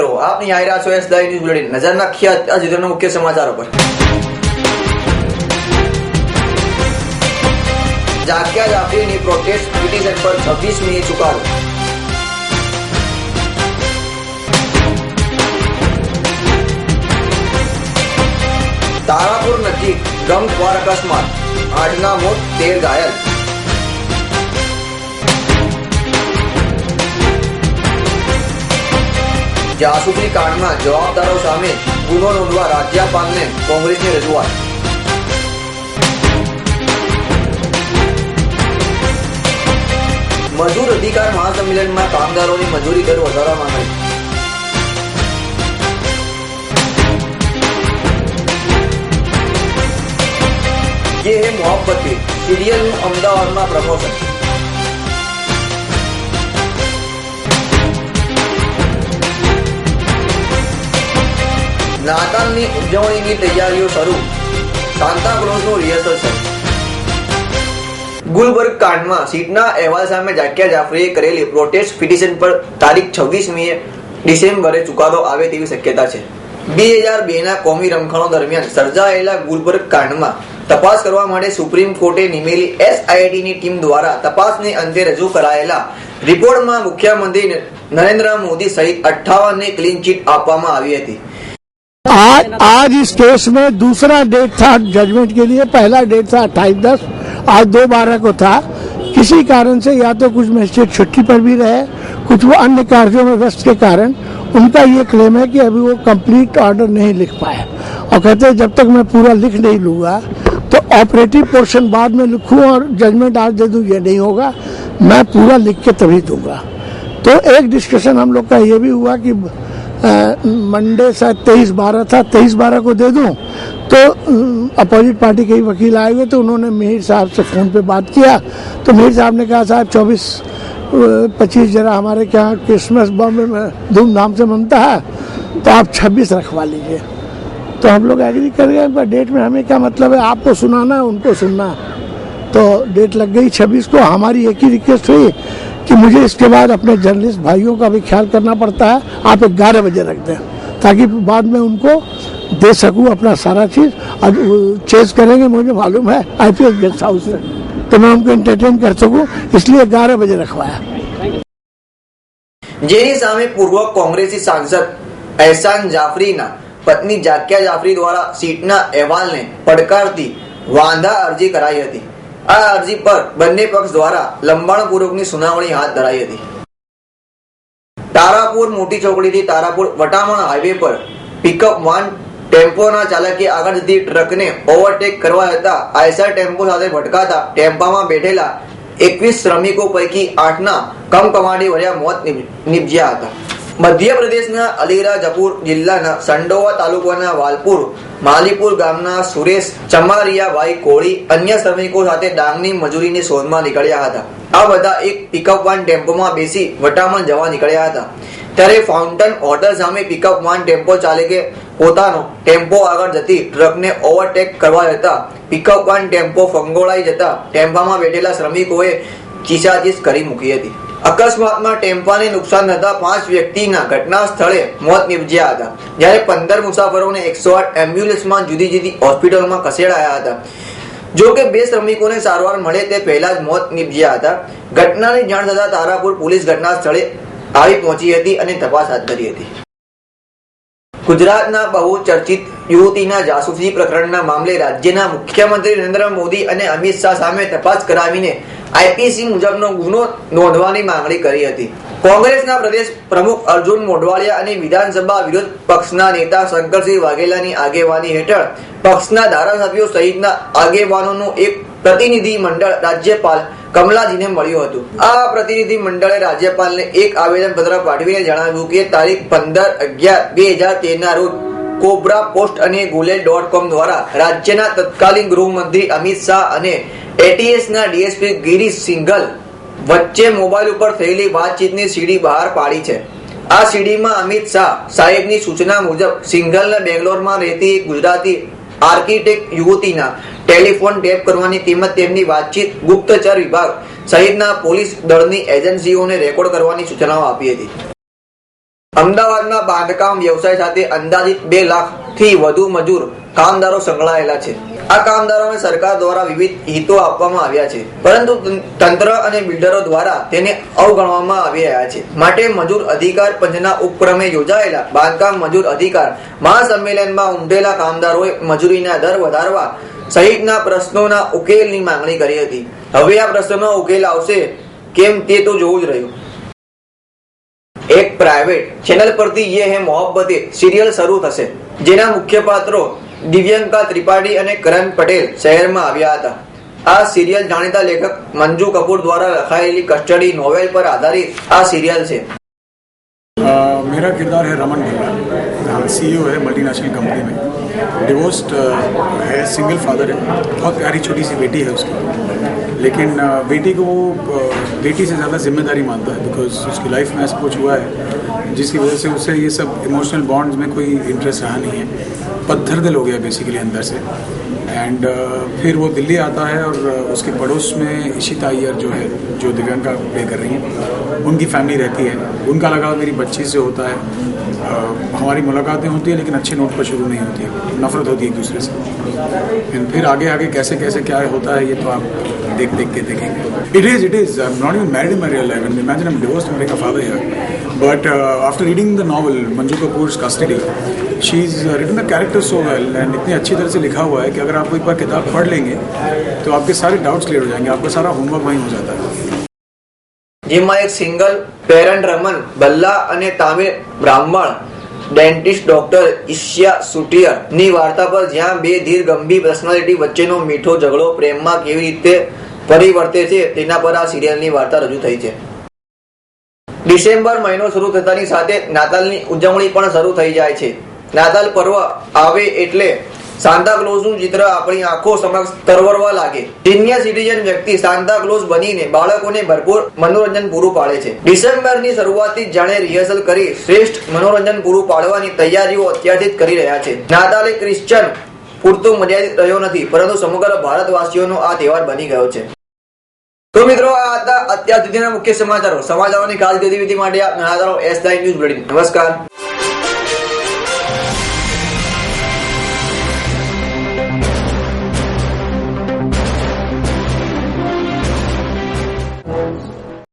આપ આપની આયરા છો એસ દાઈ ન્યૂઝ બુલેટિન. નજર નાખીએ અત્યાર સુધીના મુખ્ય સમાચારો પર જાગ્યા જાફરીની પ્રોટેસ્ટ પિટિશન પર છવ્વીસમીએ ચુકાદો તારાપુર નજીક ડ્રમ કાર અકસ્માત. આઠના મોત તેર ઘાયલ. જાસૂસી કાંડમાં જવાબદારો સામે ગુનો નોંધવા રાજ્યપાલને કોંગ્રેસની રજૂઆત મજૂર અધિકાર મહાસંમેલનમાં કામદારોની મજૂરી દર વધારવા માંગણી ये है मोहब्बती સિરિયલનું અમદાવાદમાં પ્રમોશન નાતાલની ઉજવણીની તૈયારીઓ શરૂ. સાંતાક્લોઝનું રિહર્સલ ગુલબર્ગ કાંડમાં સીટના અહેવાલ સામે જાકિયા જાફરીએ કરેલી પ્રોટેસ્ટ પિટિશન પર તારીખ છવ્વીસમીએ ડિસેમ્બરે ચુકાદો આવે તેવી શક્યતા છે. બે હજાર બેના કોમી રમખાણો દરમિયાન સર્જાયેલા ગુલબર્ગ કાંડમાં તપાસ કરવા માટે સુપ્રીમ કોર્ટે નિમેલી એસઆઈટીની ટીમ દ્વારા તપાસને અંતે રજૂ કરાયેલા રિપોર્ટમાં મુખ્યમંત્રી નરેન્દ્ર મોદી સહિત અઠ્ઠાવન ને ક્લીન ચીટ આપવામાં આવી હતી. आज इस केस में दूसरा डेट था जजमेंट के लिए, पहला डेट था अट्ठाईस दस, आज दो बारह को था। किसी कारण से या तो कुछ मजिस्ट्रेट छुट्टी पर भी रहे, कुछ वो अन्य कार्यों में व्यस्त के कारण उनका ये क्लेम है कि अभी वो कंप्लीट ऑर्डर नहीं लिख पाए और कहते हैं, जब तक मैं पूरा लिख नहीं लूँगा तो ऑपरेटिव पोर्शन बाद में लिखूँ और जजमेंट आज दे दूँ, ये नहीं होगा। मैं पूरा लिख के तभी दूँगा। तो एक डिस्कशन हम लोग का ये भी हुआ कि मंडे शायद तेईस बारह था, तेईस बारह को दे दूँ? तो अपोजिट पार्टी के ही वकील आए हुए तो उन्होंने मिहिर साहब से फ़ोन पे बात किया। तो मिहिर साहब ने कहा, साहब, चौबीस पच्चीस जरा हमारे क्या क्रिसमस बॉम्बे में धूमधाम से मनता है तो आप छब्बीस रखवा लीजिए। तो हम लोग एग्री कर गए, पर डेट में हमें क्या मतलब है? आपको सुनाना है, उनको सुनना तो डेट लग गई छब्बीस को, हमारी एक ही रिक्वेस्ट हुई कि मुझे इसके बाद अपने जर्नलिस्ट भाइयों का भी ख्याल करना पड़ता है आप ग्यारह बजे रख दें ताकि बाद में उनको दे सकूं अपना सारा चीज़ अब चेज करेंगे मुझे मालूम है आईपीएस गेस्ट हाउस से तो मैं उनको एंटरटेन कर सकूं इसलिए ग्यारह बजे रखवाया જેની સામે પૂર્વ કોંગ્રેસી સાંસદ એહસાન જાફરીના પત્ની જાકિયા જાફરી દ્વારા સીટના અહેવાલને પડકારતી વાંધા અરજી કરાઈ હતી આ અરજી પર બંને પક્ષ દ્વારા લંબાણપૂર્વકની સુનાવણી હાથ ધરાઈ હતી. તારાપુર મોટી ચોકડીથી તારાપુર વટામણ હાઈવે પર પિકઅપ વાન ટેમ્પોના ચાલકે આગળ જતી ટ્રકને ઓવરટેક કરવા જતા આઈસર ટેમ્પો સાથે ભટકાતા ટેમ્પામાં બેઠેલા એકવીસ શ્રમિકો પૈકી આઠના કમકમાટી ભર્યા મોત નિપજ્યા નીપજ્યા હતા. મધ્યપ્રદેશના અલીરાજપુર જિલ્લાના સંડોવા તાલુકાના વાલપુર, માલીપુર ગામના સુરેશ ચમારિયાભાઈ કોળી અન્ય શ્રમિકો સાથે ડાંગની મજૂરીની શોધમાં નીકળ્યા હતા. આ બધા એક પિકઅપ વાન ટેમ્પોમાં બેસી વટામણ જવા નીકળ્યા હતા. ત્યારે ફાઉન્ટન હોટલ સામે પિકઅપ વાન ટેમ્પો ચાલકે પોતાનો ટેમ્પો આગળ જતી ટ્રકને ઓવરટેક કરવા જતા પિકઅપ વાન ટેમ્પો ફંગોળાઈ જતા ટેમ્પામાં બેઠેલા શ્રમિકોએ ચીસાચીસ કરી મૂકી હતી. અકસ્માતમાં ટેમ્પાને નુકસાન થતા પાંચ વ્યક્તિના ઘટના સ્થળે મોત નિપજ્યા હતા. જ્યારે પંદર મુસાફરોને એકસો આઠ એમ્બ્યુલન્સમાં જુદી જુદી હોસ્પિટલમાં ખસેડાયા હતા. જો કે બે શ્રમિકોને સારવાર મળે તે પહેલા જ મોત નિપજ્યા હતા. ઘટનાની જાણ થતા તારાપુર પોલીસ ઘટના સ્થળે આવી પહોંચી હતી અને તપાસ હાથ ધરી હતી. ગુજરાતના બહુ ચર્ચિત યુવતીના જાસૂસી પ્રકરણના મામલે રાજ્યના મુખ્યમંત્રી નરેન્દ્ર મોદી અને અમિત શાહ સામે તપાસ કરાવીને આઈપીસી મુજબનો ગુનો નોંધવાની માંગણી કરી હતી. કોંગ્રેસના પ્રદેશ પ્રમુખ અર્જુન મોઢવાડિયા અને વિધાનસભા વિરોધ પક્ષના નેતા શંકરસિંહ વાઘેલાની આગેવાની હેઠળ પક્ષના ધારાસભ્યો સહિતના આગેવાનોનું એક પ્રતિનિધિ મંડળ રાજ્યપાલ કમલાજીને મળ્યું હતું. આ પ્રતિનિધિ મંડળે રાજ્યપાલને એક આવેદન પત્ર પાઠવીને જણાવ્યું કે તારીખ પંદર અગિયાર બે હજાર તેરના રોજ કોબ્રા પોસ્ટ અને ગુલેલ ડોટ કોમ દ્વારા રાજ્યના તત્કાલીન ગૃહમંત્રી અમિત શાહ અને એટીએસ ના ડીએસપી ગિરીશ સિંઘલ વચ્ચે મોબાઈલ ઉપર થયેલી વાતચીતની સીડી બહાર પાડી છે. આ સીડીમાં અમિત શાહ સાહેબની સૂચના મુજબ સિંઘલને બેંગ્લોરમાં રહેતી એક ગુજરાતી આર્કિટેક્ટ યુવતીના ટેલિફોન ટેપ કરવાની તેમજ તેમની વાતચીત ગુપ્તચર વિભાગ સહિતના પોલીસ દળની એજન્સીઓને રેકોર્ડ કરવાની સૂચનાઓ આપી હતી. અમદાવાદના બાંધકામ વ્યવસાય સાથે અંદાજિત બે લાખથી વધુ મજૂર કામદારો સંકળાયેલા છે. આ કામદારોને સરકાર દ્વારા વિવિધ હિતો આપવામાં આવ્યા છે. પરંતુ તંત્ર અને બિલ્ડરો દ્વારા તેને અવગણવામાં આવી રહ્યા છે. માટે મજૂર અધિકાર પંચના ઉપક્રમે યોજાયેલા બાંધકામ મજૂર અધિકાર મહાસંમેલનમાં ઉમટેલા કામદારોએ મજૂરીના દર વધારવા સહિતના પ્રશ્નોના ઉકેલની માંગણી કરી હતી. હવે આ પ્રશ્નોનો ઉકેલ આવશે કેમ તે તો જોવું જ રહ્યું. એક પ્રાઇવેટ ચેનલ પરથી યે હે મોહબ્બતે સિરિયલ શરૂ થશે જેના મુખ્ય પાત્રો દિવ્યંકા ત્રિપાઠી અને કરણ પટેલ શહેરમાં આવ્યા હતા આ સિરિયલ જાણીતા લેખક મંજુ કપૂર દ્વારા લખાયેલી કસ્ટડી નોવેલ પર આધારિત આ સિરિયલ છે अ, मेरा किरदार है रमन ढिल्ला सीईओ है मल्टीनेशनल कंपनी में डिवोर्स्ड है सिंगल फादर है बहुत प्यारी छोटी सी बेटी है उसकी लेकिन बेटी को वो बेटी से ज़्यादा ज़िम्मेदारी मानता है बिकॉज़ उसकी लाइफ में ऐसा कुछ हुआ है जिसकी वजह से उसे ये सब इमोशनल बॉन्ड्स में कोई इंटरेस्ट रहा नहीं है। पत्थर दिल हो गया बेसिकली अंदर से। एंड फिर वो दिल्ली आता है और उसके पड़ोस में इशिता अय्यर जो है जो दिव्यांका प्ले कर रही हैं उनकी फैमिली रहती है। उनका लगाव मेरी बच्ची से होता है। अ, हमारी मुलाकातें होती है लेकिन अच्छे नोट पर शुरू नहीं होती है। नफरत होती है एक दूसरे से। And फिर आगे आगे कैसे कैसे क्या होता है ये तो आप देख देख के देखेंगे। It is it is I am not even married in my real life imagine am divorce मेरे का father here but after reading the novel Manju Kapur custody she is written the character so well and इतनी अच्छी तरह से लिखा हुआ है कि अगर आप एक बार किताब पढ़ लेंगे तो आपके सारे डाउट्स क्लियर हो जाएंगे आपका सारा होमवर्क वहीं हो जाता है જેમાં એક સિંગલ પેરેન્ટ રમન બલ્લા અને તામિલ બ્રાહ્મણ ડેન્ટિસ્ટ ડોક્ટર ઈશ્યા સુટિયર ની વાર્તા પર જ્યાં બે ધીર ગંભીર પર્સનાલિટી વચ્ચેનો મીઠો ઝઘડો પ્રેમમાં કેવી રીતે પરિવર્તે છે તેના પર આ સિરિયલની વાર્તા રજૂ થઈ છે ડિસેમ્બર મહિનો શરૂ થતાની સાથે નાતાલની ઉજવણી પણ શરૂ થઈ જાય છે નાતાલ પર્વ આવે એટલે સાન્તા ક્લોઝનું ચિત્ર આપણી આંખો સમક્ષ તરવરવા લાગે. સિનિયર સિટીઝન વ્યક્તિ સાન્તા ક્લોઝ બનીને બાળકોને ભરપૂર મનોરંજન પૂરું પાડે છે. ડિસેમ્બરની શરૂઆતથી જાણે રિહર્સલ કરી શ્રેષ્ઠ મનોરંજન પૂરું પાડવાની તૈયારીઓ અત્યારથી કરી રહ્યા છે. નાતાલે ક્રિશ્ચન પૂરતો મર્યાદિત રહ્યો નથી, પરંતુ સમગ્ર ભારતવાસીઓનો આ તહેવાર બની ગયો છે. તો મિત્રો, આ હતા અત્યાર સુધીના મુખ્ય સમાચારો. સમાચારોની ગતિવિધિ માટે આપ નિહાળતા એસ લાઈન ન્યૂઝ બુલેટિન નમસ્કાર.